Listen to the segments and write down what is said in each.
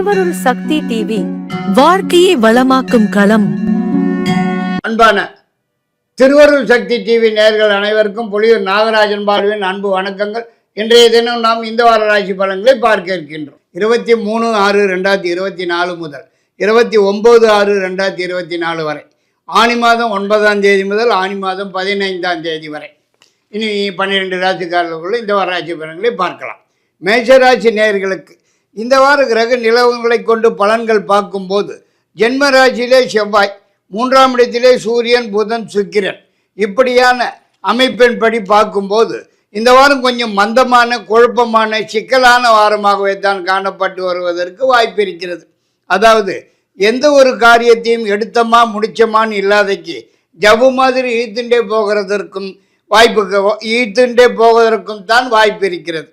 திருவருள் சக்தி டிவி வாழ்க்கையை வளமாக்கும் களம். அன்பான திருவருள் சக்தி டிவி நேயர்கள் அனைவருக்கும் புலியூர் நாகராஜன் பாலுவின் அன்பு வணக்கங்கள். இன்றைய தினம் நாம் இந்த வார ராசி பலன்களை பார்க்க இருக்கின்றோம். இருபத்தி மூணு ஆறு ரெண்டாயிரத்தி இருபத்தி நாலு முதல் இருபத்தி ஒம்பது ஆறு ரெண்டாயிரத்தி இருபத்தி நாலு வரை ஆனி மாதம் ஒன்பதாம் தேதி முதல் ஆனி மாதம் பதினைந்தாம் தேதி வரை. இனி பன்னிரெண்டு ராசிக்காரர்களுக்குள்ள இந்த வார ராசி பலன்களை பார்க்கலாம். மேஷராசி நேயர்களுக்கு இந்த வார கிரக நிலவங்களை கொண்டு பலன்கள் பார்க்கும்போது ஜென்மராசியிலே செவ்வாய் மூன்றாம் இடத்திலே சூரியன் புதன் சுக்கிரன் இப்படியான அமைப்பின்படி பார்க்கும்போது இந்த வாரம் கொஞ்சம் மந்தமான குழப்பமான சிக்கலான வாரமாகவே தான் காணப்பட்டு வருவதற்கு வாய்ப்பு இருக்கிறது. அதாவது எந்த ஒரு காரியத்தையும் எடுத்தமா முடிச்சமான்னு இல்லாதைக்கு ஜவு மாதிரி ஈத்துண்டே போகிறதற்கும் வாய்ப்பு ஈத்துண்டே போவதற்கும் தான் வாய்ப்பு இருக்கிறது.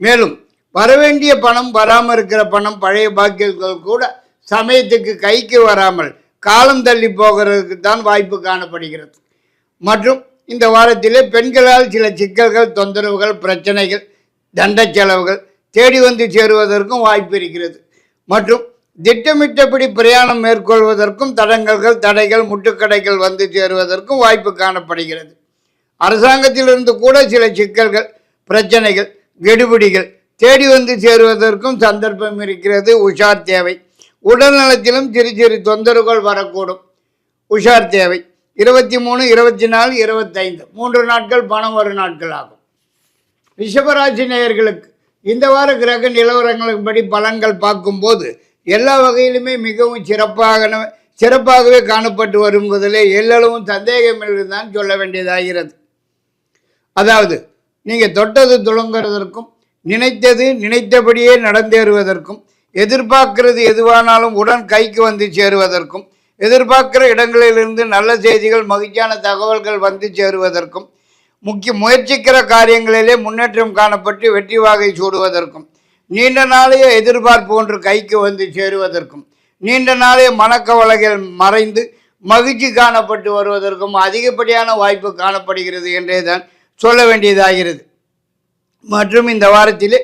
மேலும் வரவேண்டிய பணம் வராமல் இருக்கிற பணம் பழைய பாக்கியங்கள் கூட சமயத்துக்கு கைக்கு வராமல் காலம் தள்ளி போகிறதுக்கு தான் வாய்ப்பு காணப்படுகிறது. மற்றும் இந்த வாரத்திலே பெண்களால் சில சிக்கல்கள் தொந்தரவுகள் பிரச்சனைகள் தண்ட செலவுகள் தேடி வந்து சேருவதற்கும் வாய்ப்பு இருக்கிறது. மற்றும் திட்டமிட்டபடி பிரயாணம் மேற்கொள்வதற்கும் தடங்கல்கள் தடைகள் முட்டுக்கடைகள் வந்து சேருவதற்கும் வாய்ப்பு காணப்படுகிறது. அரசாங்கத்திலிருந்து கூட சில சிக்கல்கள் பிரச்சனைகள் கெடுபிடிகள் தேடி வந்து சேருவதற்கும் சந்தர்ப்பம் இருக்கிறது. உஷார் தேவை. உடல் நலத்திலும் சிறு சிறு தொந்தரவுகள் வரக்கூடும். உஷார் தேவை. இருபத்தி மூணு இருபத்தி நாலு இருபத்தைந்து. மூன்று நாட்கள் பணம் வரும் நாட்கள் ஆகும். ரிஷபராசி நேயர்களுக்கு இந்த வார கிரக நிலவரங்களின்படி பலன்கள் பார்க்கும்போது எல்லா வகையிலுமே மிகவும் சிறப்பாக சிறப்பாகவே காணப்பட்டு வருவதிலே எல்லளவும் சந்தேகம் தான் சொல்ல வேண்டியதாகிறது. அதாவது நீங்கள் தொட்டது துளங்குறதற்கும் நினைத்தது நினைத்தபடியே நடந்தேறுவதற்கும் எதிர்பார்க்கிறது எதுவானாலும் உடன் கைக்கு வந்து சேருவதற்கும் எதிர்பார்க்கிற இடங்களிலிருந்து நல்ல செய்திகள் மகிழ்ச்சியான தகவல்கள் வந்து சேருவதற்கும் முக்கிய முயற்சிக்கிற காரியங்களிலே முன்னேற்றம் காணப்பட்டு வெற்றி வாகை சூடுவதற்கும் நீண்ட நாளைய எதிர்பார்ப்பு ஒன்று கைக்கு வந்து சேருவதற்கும் நீண்ட நாளைய மனக்கவலைகள் மறைந்து மகிழ்ச்சி காணப்பட்டு வருவதற்கும் அதிகப்படியான வாய்ப்பு காணப்படுகிறது என்றே தான் சொல்ல வேண்டியதாகிறது. மற்றும் இந்த வாரத்தில்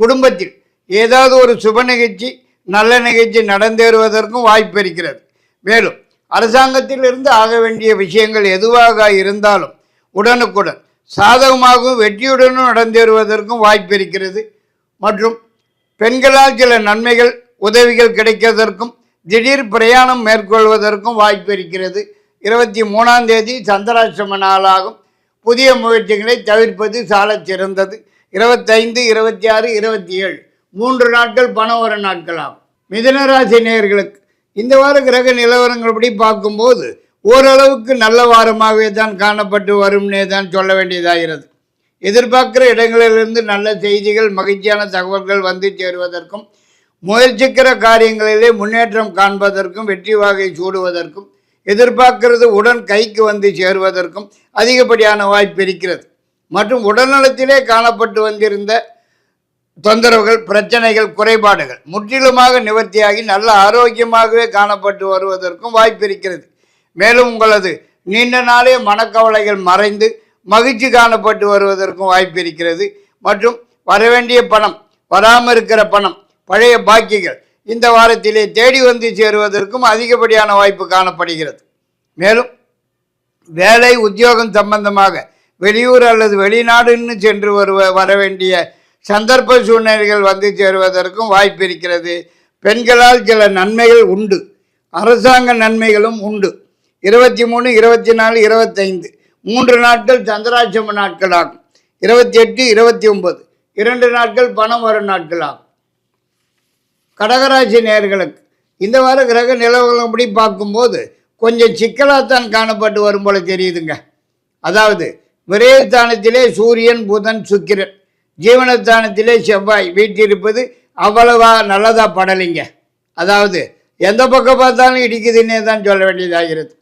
குடும்பத்தில் ஏதாவது ஒரு சுப நிகழ்ச்சி நல்ல நிகழ்ச்சி நடந்தேறுவதற்கும் வாய்ப்பு இருக்கிறது. மேலும் அரசாங்கத்திலிருந்து ஆக வேண்டிய விஷயங்கள் எதுவாக இருந்தாலும் உடனுக்குடன் சாதகமாகவும் வெற்றியுடனும் நடந்தேறுவதற்கும் வாய்ப்பு இருக்கிறது. மற்றும் பெண்களால் சில நன்மைகள் உதவிகள் கிடைக்கிறதற்கும் திடீர் பிரயாணம் மேற்கொள்வதற்கும் வாய்ப்பு இருக்கிறது. இருபத்தி மூணாம் தேதி சந்திராசிரம நாளாகும். புதிய முயற்சிகளை தவிர்ப்பது சாலச் சிறந்தது. இருபத்தைந்து இருபத்தி ஆறு இருபத்தி ஏழு. மூன்று நாட்கள் பணவர வர நாட்கள் மிதனராசி நேர்களுக்கு இந்த வார கிரக நிலவரங்கள்படி பார்க்கும்போது ஓரளவுக்கு நல்ல வாரமாகவே தான் காணப்பட்டு வரும்னே தான் சொல்ல வேண்டியதாகிறது. எதிர்பார்க்கிற இடங்களிலிருந்து நல்ல செய்திகள் மகிழ்ச்சியான தகவல்கள் வந்து சேருவதற்கும் முயற்சிக்கிற காரியங்களிலே முன்னேற்றம் காண்பதற்கும் வெற்றி வாகை சூடுவதற்கும் எதிர்பார்க்கிறது உடன் கைக்கு வந்து சேருவதற்கும் அதிகப்படியான வாய்ப்பு இருக்கிறது. மற்றும் உடல்நலத்திலே காணப்பட்டு வந்திருந்த தொந்தரவுகள் பிரச்சனைகள் குறைபாடுகள் முற்றிலுமாக நிவர்த்தியாகி நல்ல ஆரோக்கியமாகவே காணப்பட்டு வருவதற்கும் வாய்ப்பு இருக்கிறது. மேலும் உங்களது நீண்ட நாளே மனக்கவலைகள் மறைந்து மகிழ்ச்சி காணப்பட்டு வருவதற்கும் வாய்ப்பு இருக்கிறது. மற்றும் வரவேண்டிய பணம் வராமல் இருக்கிற பணம் பழைய பாக்கிகள் இந்த வாரத்திலே தேடி வந்து சேருவதற்கும் அதிகப்படியான வாய்ப்பு காணப்படுகிறது. மேலும் வேலை உத்தியோகம் சம்பந்தமாக வெளியூர் அல்லது வெளிநாடுன்னு சென்று வருவ வர வேண்டிய சந்தர்ப்ப சூழ்நிலைகள் வந்து சேருவதற்கும் வாய்ப்பு இருக்கிறது. பெண்களால் சில நன்மைகள் உண்டு. அரசாங்க நன்மைகளும் உண்டு. இருபத்தி மூணு இருபத்தி நாலு இருபத்தைந்து. மூன்று நாட்கள் சந்திராட்சம நாட்கள் ஆகும் இருபத்தி எட்டு இருபத்தி ஒன்பது. இரண்டு நாட்கள் பணம் வரும் நாட்கள் ஆகும் கடகராசி நேயர்களுக்கு இந்த வார கிரக நிலவரப்படி பார்க்கும்போது கொஞ்சம் சிக்கலாகத்தான் காணப்பட்டு வரும் போல தெரியுதுங்க. அதாவது விரயஸ்தானத்திலே சூரியன் புதன் சுக்கிரன். ஜீவனஸ்தானத்திலே செவ்வாய். வீட்டிருப்பது அவ்வளவா நல்லதாக படலைங்க. அதாவது எந்த பக்கம் பார்த்தாலும் இடிக்குதுன்னே தான் சொல்ல வேண்டியதாகிறது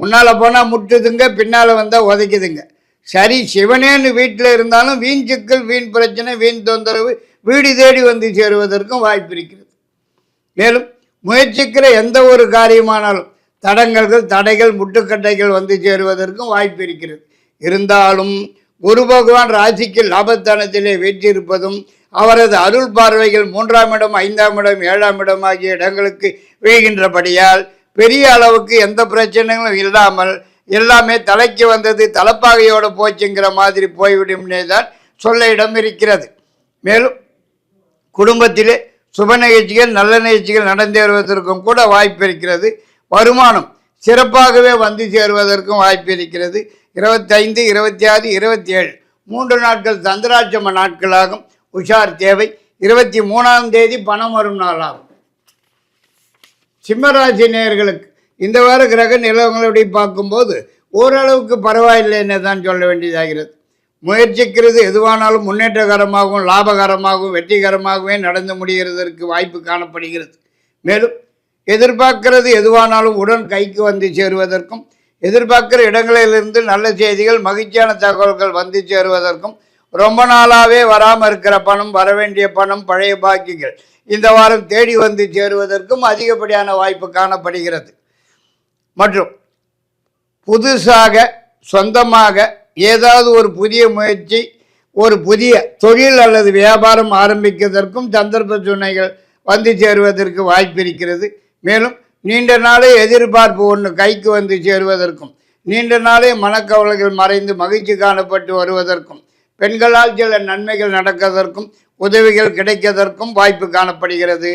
முன்னால் போனால் முட்டுதுங்க பின்னால் வந்தால் உதைக்குதுங்க. சரி சிவனேன்னு வீட்டில் இருந்தாலும் வீண் சிக்கல் வீண் பிரச்சனை வீண் தொந்தரவு வீடு தேடி வந்து சேருவதற்கும் வாய்ப்பு இருக்கிறது. மேலும் முயற்சிக்கிற எந்த ஒரு காரியமானாலும் தடங்கல்கள் தடைகள் முட்டுக்கட்டைகள் வந்து சேருவதற்கும் வாய்ப்பு இருக்கிறது. இருந்தாலும் குரு பகவான் ராசிக்கு லாபஸ்தானத்திலே வீற்றிருப்பதும் அவரது அருள் பார்வைகள் மூன்றாம் இடம் ஐந்தாம் இடம் ஏழாம் இடம் ஆகிய இடங்களுக்கு வீழ்கின்றபடியால் பெரிய அளவுக்கு எந்த பிரச்சனைகளும் இல்லாமல் எல்லாமே தலைக்கு வந்தது தலைப்பாகையோடு போச்சுங்கிற மாதிரி போய்விடும்னே தான் சொல்ல இடம் இருக்கிறது. மேலும் குடும்பத்திலே சுப நிகழ்ச்சிகள் நல்ல நிகழ்ச்சிகள் நடந்தேறுவதற்கும் கூட வாய்ப்பு இருக்கிறது. வருமானம் சிறப்பாகவே வந்து சேருவதற்கும் வாய்ப்பு இருக்கிறது. இருபத்தைந்து இருபத்தி ஆறு இருபத்தி ஏழு. மூன்று நாட்கள் சந்திராட்சம நாட்களாகும். உஷார் தேவை. இருபத்தி மூணாம் தேதி பணம் வரும் நாளாகும். சிம்மராசி நேயர்களுக்கு இந்த வார கிரக நிலவங்களை பார்க்கும்போது ஓரளவுக்கு பரவாயில்லைன்னு தான் சொல்ல வேண்டியதாகிறது. முயற்சிக்கிறது எதுவானாலும் முன்னேற்றகரமாகவும் லாபகரமாகவும் வெற்றிகரமாகவே நடந்து முடிகிறதற்கு வாய்ப்பு காணப்படுகிறது. மேலும் எதிர்பார்க்கிறது எதுவானாலும் உடன் கைக்கு வந்து சேருவதற்கும் எதிர்பார்க்கிற இடங்களிலிருந்து நல்ல செய்திகள் மகிழ்ச்சியான தகவல்கள் வந்து சேருவதற்கும் ரொம்ப நாளாகவே வராமல் இருக்கிற பணம் வர வேண்டிய பணம் பழைய பாக்கிகள் இந்த வாரம் தேடி வந்து சேருவதற்கும் அதிகப்படியான வாய்ப்பு காணப்படுகிறது. மற்றும் புதுசாக சொந்தமாக ஏதாவது ஒரு புதிய முயற்சி ஒரு புதிய தொழில் அல்லது வியாபாரம் ஆரம்பிக்கிறதற்கும் சந்தர்ப்ப சூழ்நிலைகள் வந்து சேருவதற்கு வாய்ப்பு இருக்கிறது. மேலும் நீண்ட நாளே எதிர்பார்ப்பு ஒன்று கைக்கு வந்து சேருவதற்கும் நீண்ட நாளே மனக்கவலைகள் மறைந்து மகிழ்ச்சி காணப்பட்டு வருவதற்கும் பெண்களால் சில நன்மைகள் நடக்கிறதற்கும் உதவிகள் கிடைக்கதற்கும் வாய்ப்பு காணப்படுகிறது.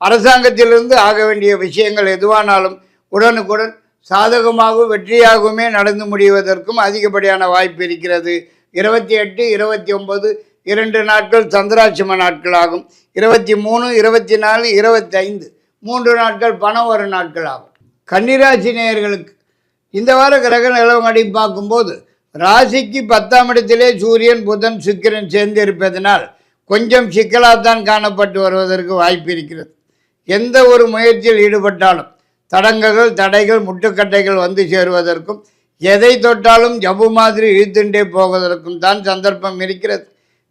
அரசாங்கத்திலிருந்து ஆக வேண்டிய விஷயங்கள் எதுவானாலும் உடனுக்குடன் சாதகமாகவும் வெற்றியாகவுமே நடந்து முடிவதற்கும் அதிகப்படியான வாய்ப்பு இருக்கிறது. இருபத்தி எட்டு இருபத்தி ஒன்பது இரண்டு நாட்கள் சந்திராட்சம நாட்களாகும். இருபத்தி மூணு இருபத்தி நாலு இருபத்தி ஐந்து. மூன்று நாட்கள் பணம் வரும் நாட்கள் ஆகும். கன்னிராசி நேயர்களுக்கு இந்த வார கிரக நிலவங்கடி பார்க்கும்போது ராசிக்கு பத்தாம் இடத்திலே சூரியன் புதன் சுக்கிரன் சேர்ந்து இருப்பதனால் கொஞ்சம் சிக்கலாகத்தான் காணப்பட்டு வருவதற்கு வாய்ப்பு இருக்கிறது. எந்த ஒரு முயற்சியில் ஈடுபட்டாலும் தடங்கல்கள் தடைகள் முட்டுக்கட்டைகள் வந்து சேருவதற்கும் எதை தொட்டாலும் ஜபு மாதிரி இழுத்துண்டே போவதற்கும் தான் சந்தர்ப்பம் இருக்கிறது.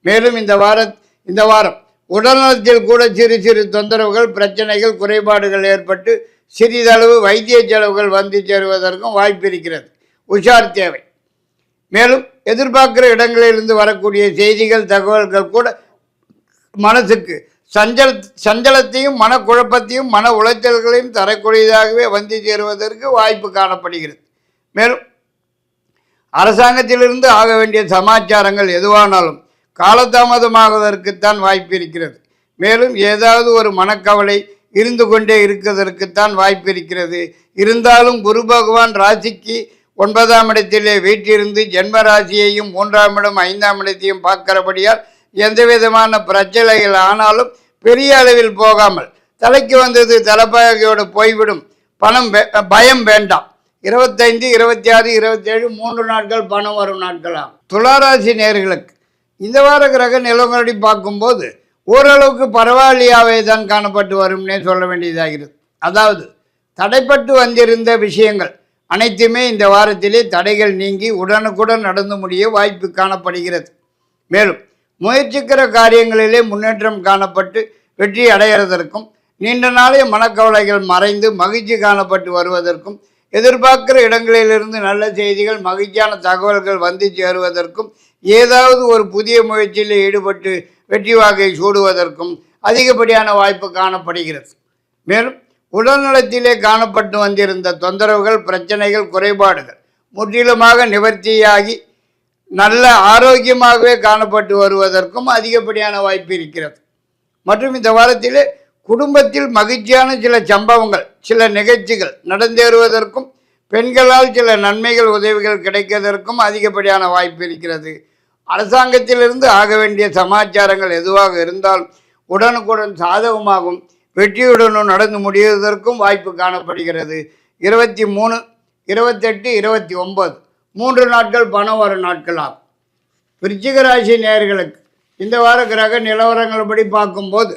மேலும் இந்த வார இந்த வாரம் உடல்நலத்தில் கூட சிறு சிறு தொந்தரவுகள் பிரச்சனைகள் குறைபாடுகள் ஏற்பட்டு சிறிதளவு வைத்திய செலவுகள் வந்து சேருவதற்கும் வாய்ப்பு இருக்கிறது. உஷார் தேவை. மேலும் எதிர்பார்க்கிற இடங்களிலிருந்து வரக்கூடிய செய்திகள் தகவல்கள் கூட மனசுக்கு சஞ்சல சஞ்சலத்தையும் மனக்குழப்பத்தையும் மன உளைச்சல்களையும் தரக்கூடியதாகவே வந்து சேருவதற்கு வாய்ப்பு காணப்படுகிறது. மேலும் அரசாங்கத்திலிருந்து ஆக வேண்டிய சமாச்சாரங்கள் எதுவானாலும் காலதாமதமாகுவதற்குத்தான் வாய்ப்பு இருக்கிறது. மேலும் ஏதாவது ஒரு மனக்கவலை இருந்து கொண்டே இருக்கிறதற்குத்தான் வாய்ப்பு இருக்கிறது. இருந்தாலும் குரு பகவான் ராசிக்கு ஒன்பதாம் இடத்திலே வீட்டிலிருந்து ஜென்ம ராசியையும் மூன்றாம் இடம் ஐந்தாம் இடத்தையும் பார்க்கிறபடியால் எந்த விதமான பிரச்சனைகள் ஆனாலும் பெரிய அளவில் போகாமல் தலைக்கு வந்தது தலைப்பாகையோடு போய்விடும். பணம் வே- பயம் வேண்டாம். இருபத்தைந்து இருபத்தி ஆறு இருபத்தேழு மூன்று நாட்கள் பணம் வரும் நாட்களாகும். துளாராசி நேர்களுக்கு இந்த வார கிரக நிலவரடி பார்க்கும்போது ஓரளவுக்கு பரவாயில்லையாவே தான் காணப்பட்டு வரும்னே சொல்ல வேண்டியதாகிறது. அதாவது தடைப்பட்டு வந்திருந்த விஷயங்கள் அனைத்துமே இந்த வாரத்திலே தடைகள் நீங்கி உடனுக்குடன் நடந்து முடிய வாய்ப்பு காணப்படுகிறது. மேலும் முயற்சிக்கிற காரியங்களிலே முன்னேற்றம் காணப்பட்டு வெற்றி அடைகிறதற்கும் நீண்ட நாளே மனக்கவலைகள் மறைந்து மகிழ்ச்சி காணப்பட்டு வருவதற்கும் எதிர்பார்க்கிற இடங்களிலிருந்து நல்ல செய்திகள் மகிழ்ச்சியான தகவல்கள் வந்து சேருவதற்கும் ஏதாவது ஒரு புதிய முயற்சியில் ஈடுபட்டு வெற்றி வாகை சூடுவதற்கும் அதிகப்படியான வாய்ப்பு காணப்படுகிறது. மேலும் உடல்நலத்திலே காணப்பட்டு வந்திருந்த தொந்தரவுகள் பிரச்சனைகள் குறைபாடுகள் முற்றிலுமாக நிவர்த்தியாகி நல்ல ஆரோக்கியமாகவே காணப்பட்டு வருவதற்கும் அதிகப்படியான வாய்ப்பு இருக்கிறது. மற்றும் இந்த வாரத்திலே குடும்பத்தில் மகிழ்ச்சியான சில சம்பவங்கள் சில நிகழ்ச்சிகள் நடந்தேறுவதற்கும் பெண்களால் சில நன்மைகள் உதவிகள் கிடைக்கிறதற்கும் அதிகப்படியான வாய்ப்பு இருக்கிறது. அரசாங்கத்திலிருந்து ஆக வேண்டிய சமாச்சாரங்கள் எதுவாக இருந்தால் உடனுக்குடன் சாதகமாகும் வெற்றியுடனும் நடந்து முடிவதற்கும் வாய்ப்பு காணப்படுகிறது. இருபத்தி மூணு இருபத்தெட்டு இருபத்தி ஒன்பது. மூன்று நாட்கள் பணம் வரும் நாட்கள் ஆகும் விருச்சிக ராசி நேர்களுக்கு இந்த வார கிரக நிலவரங்கள்படி பார்க்கும்போது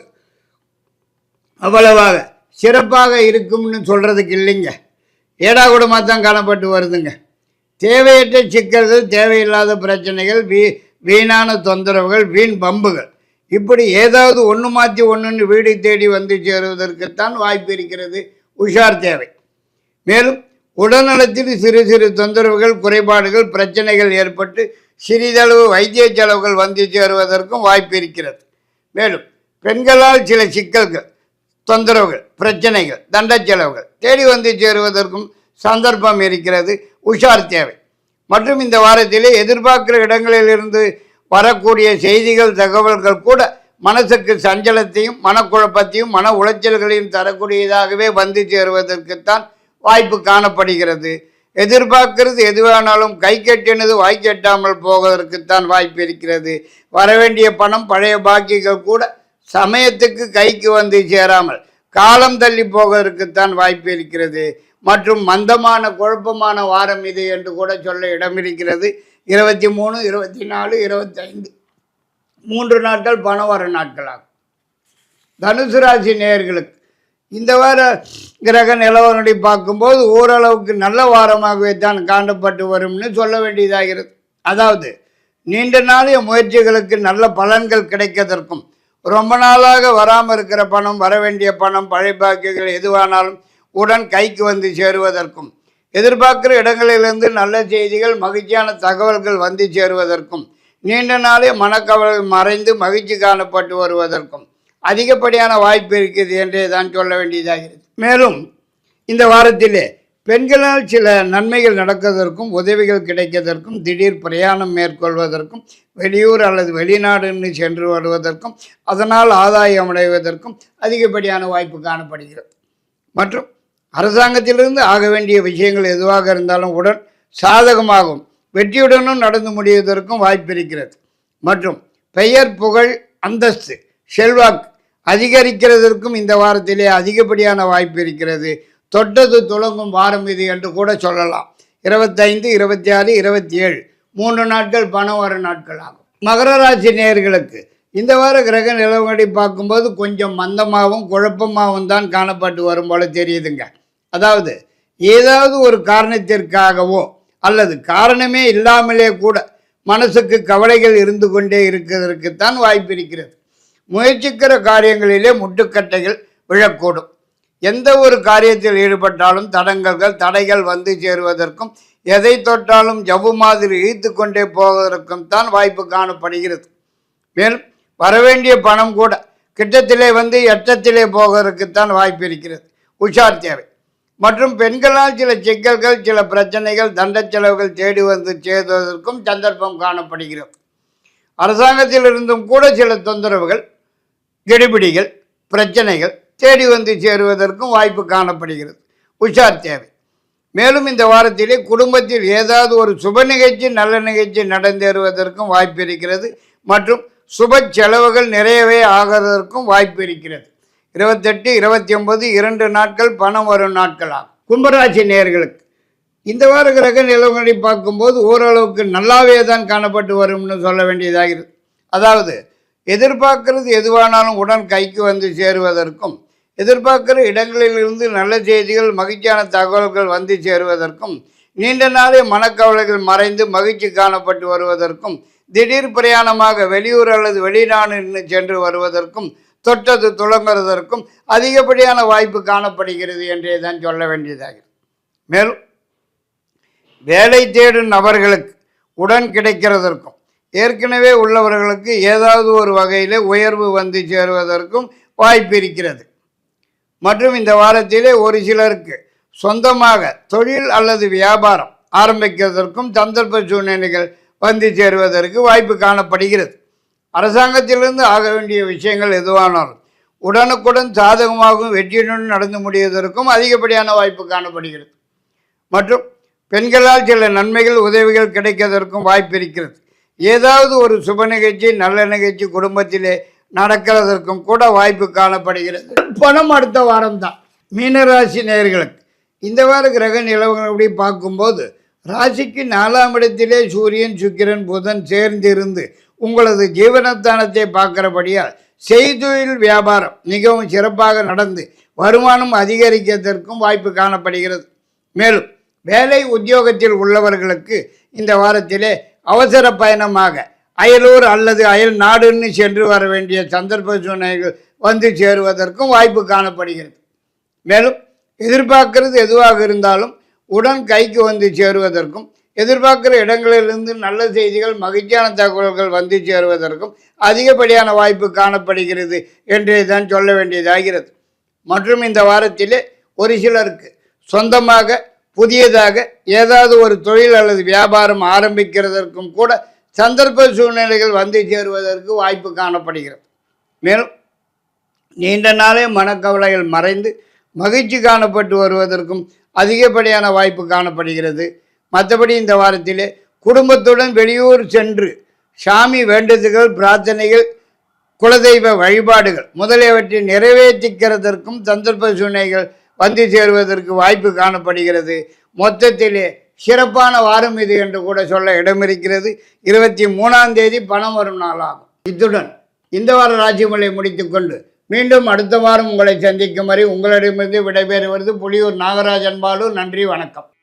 அவ்வளவாக சிறப்பாக இருக்கும்னு சொல்கிறதுக்கு இல்லைங்க. ஏடாகூடமாக தான் காணப்பட்டு வருதுங்க. தேவையற்ற சிக்கல்கள் தேவையில்லாத பிரச்சனைகள் வீ வீணான தொந்தரவுகள் வீண் பம்புகள். இப்படி ஏதாவது ஒன்று மாற்றி ஒன்றுன்னு வீடு தேடி வந்து சேருவதற்குத்தான் வாய்ப்பு இருக்கிறது. உஷார் தேவை. மேலும் உடல்நலத்தில் சிறு சிறு தொந்தரவுகள் குறைபாடுகள் பிரச்சனைகள் ஏற்பட்டு சிறிதளவு வைத்திய செலவுகள் வந்து சேருவதற்கும் வாய்ப்பு இருக்கிறது. மேலும் பெண்களால் சில சிக்கல்கள் தொந்தரவுகள் பிரச்சனைகள் தண்ட செலவுகள் தேடி வந்து சேருவதற்கும் சந்தர்ப்பம் இருக்கிறது. உஷார் தேவை. மற்றும் இந்த வாரத்திலே எதிர்பார்க்கிற இடங்களிலிருந்து வரக்கூடிய செய்திகள் தகவல்கள் கூட மனசுக்கு சஞ்சலத்தையும் மனக்குழப்பத்தையும் மன உளைச்சல்களையும் தரக்கூடியதாகவே வந்து சேருவதற்குத்தான் வாய்ப்பு காணப்படுகிறது. எதிர்பார்க்கிறது எதுவானாலும் கை கெட்டினது வாய் கெட்டாமல் போவதற்குத்தான் வாய்ப்பு இருக்கிறது. வரவேண்டிய பணம் பழைய பாக்கிகள் கூட சமயத்துக்கு கைக்கு வந்து சேராமல் காலம் தள்ளி போவதற்குத்தான் வாய்ப்பு இருக்கிறது. மற்றும் மந்தமான குழப்பமான வாரம் இது என்று கூட சொல்ல இடம் இருக்கிறது இருபத்தி மூணு இருபத்தி நாலு இருபத்தைந்து மூன்று நாட்கள் பணவர வர நாட்களாகும். தனுசு ராசி நேயர்களுக்கு இந்த வார கிரக நிலவரங்களை பார்க்கும்போது ஓரளவுக்கு நல்ல வாரமாகவே தான் காணப்பட்டு வரும்னு சொல்ல வேண்டியதாகிறது. அதாவது நீண்ட நாளைய முயற்சிகளுக்கு நல்ல பலன்கள் கிடைக்கதற்கும் ரொம்ப நாளாக வராமல் இருக்கிற பணம் வர வேண்டிய பணம் பழைய பாக்கியங்கள் எதுவானாலும் உடன் கைக்கு வந்து சேருவதற்கும் எதிர்பார்க்கிற இடங்களிலிருந்து நல்ல செய்திகள் மகிழ்ச்சியான தகவல்கள் வந்து சேருவதற்கும் நீண்ட நாளே மனக்கவலை மறைந்து மகிழ்ச்சி காணப்பட்டு வருவதற்கும் அதிகப்படியான வாய்ப்பு இருக்குது என்றே தான் சொல்ல வேண்டியதாகிறது. மேலும் இந்த வாரத்திலே பெண்களால் சில நன்மைகள் நடக்கிறதற்கும் உதவிகள் கிடைக்கதற்கும் திடீர் பிரயாணம் மேற்கொள்வதற்கும் வெளியூர் அல்லது வெளிநாடுன்னு சென்று வருவதற்கும் அதனால் ஆதாயம் அடைவதற்கும் அதிகப்படியான வாய்ப்பு காணப்படுகிறது. மற்றும் அரசாங்கத்திலிருந்து ஆக வேண்டிய விஷயங்கள் எதுவாக இருந்தாலும் உடன் சாதகமாகும். வெற்றியுடனும் நடந்து முடிவதற்கும் வாய்ப்பு இருக்கிறது. மற்றும் பெயர் புகழ் அந்தஸ்து செல்வாக்கு அதிகரிக்கிறதற்கும் இந்த வாரத்திலே அதிகப்படியான வாய்ப்பு இருக்கிறது. தொட்டது துளங்கும் வாரம் இது என்று கூட சொல்லலாம். இருபத்தைந்து இருபத்தி ஆறு இருபத்தி ஏழு மூன்று நாட்கள் பணம் வர நாட்கள் ஆகும். மகர ராசி நேயர்களுக்கு இந்த வார கிரக நிலவடி பார்க்கும்போது கொஞ்சம் மந்தமாகவும் குழப்பமாகவும் தான் காணப்பட்டு வரும் போல தெரியுதுங்க. அதாவது ஏதாவது ஒரு காரணத்திற்காகவோ அல்லது காரணமே இல்லாமலே கூட மனசுக்கு கவலைகள் இருந்து கொண்டே இருக்கிறதற்குத்தான் வாய்ப்பு இருக்கிறது. முயற்சிக்கிற காரியங்களிலே முட்டுக்கட்டைகள் விழக்கூடும். எந்த ஒரு காரியத்தில் ஈடுபட்டாலும் தடங்கல்கள் தடைகள் வந்து சேருவதற்கும் எதை தொட்டாலும் ஜவ்வு மாதிரி இழுத்து கொண்டே போவதற்கும் தான் வாய்ப்பு காணப்படுகிறது. மேலும் வரவேண்டிய பணம் கூட கிட்டத்திலே வந்து எட்டத்திலே போவதற்குத்தான் வாய்ப்பு இருக்கிறது. உஷார் தேவை. மற்றும் பெண்களால் சில சிக்கல்கள் சில பிரச்சனைகள் தண்ட செலவுகள் தேடி வந்து சேர்வதற்கும் சந்தர்ப்பம் காணப்படுகிறது. அரசாங்கத்திலிருந்தும் கூட சில தொந்தரவுகள் கெடுபிடிகள் பிரச்சனைகள் தேடி வந்து சேருவதற்கும் வாய்ப்பு காணப்படுகிறது. உஷார் தேவை. மேலும் இந்த வாரத்திலே குடும்பத்தில் ஏதாவது ஒரு சுப நிகழ்ச்சி நல்ல நிகழ்ச்சி நடந்தேறுவதற்கும் வாய்ப்பு இருக்கிறது மற்றும் சுப செலவுகள் நிறையவே ஆகிறதற்கும் வாய்ப்பு இருக்கிறது. இருபத்தெட்டு இருபத்தி ஒன்பது இரண்டு நாட்கள் பணம் வரும் நாட்களாகும். கும்பராசி நேர்களுக்கு இந்த வார கிரக நிலவரங்களை பார்க்கும்போது ஓரளவுக்கு நல்லாவே தான் காணப்பட்டு வரும்னு சொல்ல வேண்டியதாகிறது அதாவது எதிர்பார்க்கிறது எதுவானாலும் உடன் கைக்கு வந்து சேருவதற்கும் எதிர்பார்க்கிற இடங்களிலிருந்து நல்ல செய்திகள் மகிழ்ச்சியான தகவல்கள் வந்து சேருவதற்கும் நீண்ட நாளே மனக்கவலைகள் மறைந்து மகிழ்ச்சி காணப்பட்டு வருவதற்கும் திடீர் பிரயாணமாக வெளியூர் அல்லது வெளிநாடு சென்று வருவதற்கும் தொட்டது துளங்குறதற்கும் அதிகப்படியான வாய்ப்பு காணப்படுகிறது என்றே தான் சொல்ல வேண்டியதாகிறது. மேலும் வேலை தேடும் நபர்களுக்கு உடன் கிடைக்கிறதற்கும் ஏற்கனவே உள்ளவர்களுக்கு ஏதாவது ஒரு வகையில் உயர்வு வந்து சேருவதற்கும் வாய்ப்பு இருக்கிறது. மற்றும் இந்த வாரத்திலே ஒரு சிலருக்கு சொந்தமாக தொழில் அல்லது வியாபாரம் ஆரம்பிக்கிறதற்கும் சந்தர்ப்ப சூழ்நிலைகள் வந்து சேருவதற்கு வாய்ப்பு காணப்படுகிறது. அரசாங்கத்திலிருந்து ஆக வேண்டிய விஷயங்கள் எதுவானாலும் உடனுக்குடன் சாதகமாகவும் வெற்றியுடன் நடந்து முடிவதற்கும் அதிகப்படியான வாய்ப்பு காணப்படுகிறது. மற்றும் பெண்களால் சில நன்மைகள் உதவிகள் கிடைக்கிறதற்கும் வாய்ப்பு இருக்கிறது. ஏதாவது ஒரு சுப நிகழ்ச்சி நல்ல நிகழ்ச்சி குடும்பத்திலே நடக்கிறதற்கும் கூட வாய்ப்பு காணப்படுகிறது. பணம் அடுத்த வாரம் தான் மீனராசி நேர்களுக்கு இந்த வார கிரக நிலவரப்படி பார்க்கும்போது ராசிக்கு நாலாம் இடத்திலே சூரியன் சுக்கிரன் புதன் சேர்ந்திருந்து உங்களது ஜீவனத்தானத்தை பார்க்கிறபடியால் செய்தொழில் வியாபாரம் மிகவும் சிறப்பாக நடந்து வருமானம் அதிகரிக்கிறதற்கும் வாய்ப்பு காணப்படுகிறது. மேலும் வேலை உத்தியோகத்தில் உள்ளவர்களுக்கு இந்த வாரத்திலே அவசர பயணமாக அயலூர் அல்லது அயல் நாடுன்னு சென்று வர வேண்டிய சந்தர்ப்ப சூழ்நிலைகள் வந்து சேருவதற்கும் வாய்ப்பு காணப்படுகிறது. மேலும் எதிர்பார்க்கிறது எதுவாக இருந்தாலும் உடன் கைக்கு வந்து சேருவதற்கும் எதிர்பார்க்கிற இடங்களிலிருந்து நல்ல செய்திகள் மகிழ்ச்சியான தகவல்கள் வந்து சேருவதற்கும் அதிகப்படியான வாய்ப்பு காணப்படுகிறது என்றே தான் சொல்ல வேண்டியதாகிறது. மற்றும் இந்த வாரத்திலே ஒரு சிலருக்கு சொந்தமாக புதியதாக ஏதாவது ஒரு தொழில் அல்லது வியாபாரம் ஆரம்பிக்கிறதற்கும் கூட சந்தர்ப்ப சூழ்நிலைகள் வந்து சேருவதற்கு வாய்ப்பு காணப்படுகிறது. மேலும் நீண்ட நாளே மனக்கவலைகள் மறைந்து மகிழ்ச்சி காணப்பட்டு வருவதற்கும் அதிகப்படியான வாய்ப்பு காணப்படுகிறது. மற்றபடி இந்த வாரத்திலே குடும்பத்துடன் வெளியூர் சென்று சாமி வேண்டுதல்கள் பிரார்த்தனைகள் குலதெய்வ வழிபாடுகள் முதலியவற்றை நிறைவேற்றிக்கிறதற்கும் சந்தர்ப்ப சூழ்நிலைகள் வந்து சேருவதற்கு வாய்ப்பு காணப்படுகிறது. மொத்தத்திலே சிறப்பான வாரம் இது என்று கூட சொல்ல இடமிருக்கிறது. இருபத்தி மூணாம் தேதி பணம் வரும் நாளாகும். இத்துடன் இந்த வார ராஜ்யமலை முடித்துக்கொண்டு மீண்டும் அடுத்த வாரம் உங்களை சந்திக்கும் வரை உங்களிடமிருந்து விடைபெறுவது புலியூர் நாகராஜன் பாலு. நன்றி வணக்கம்.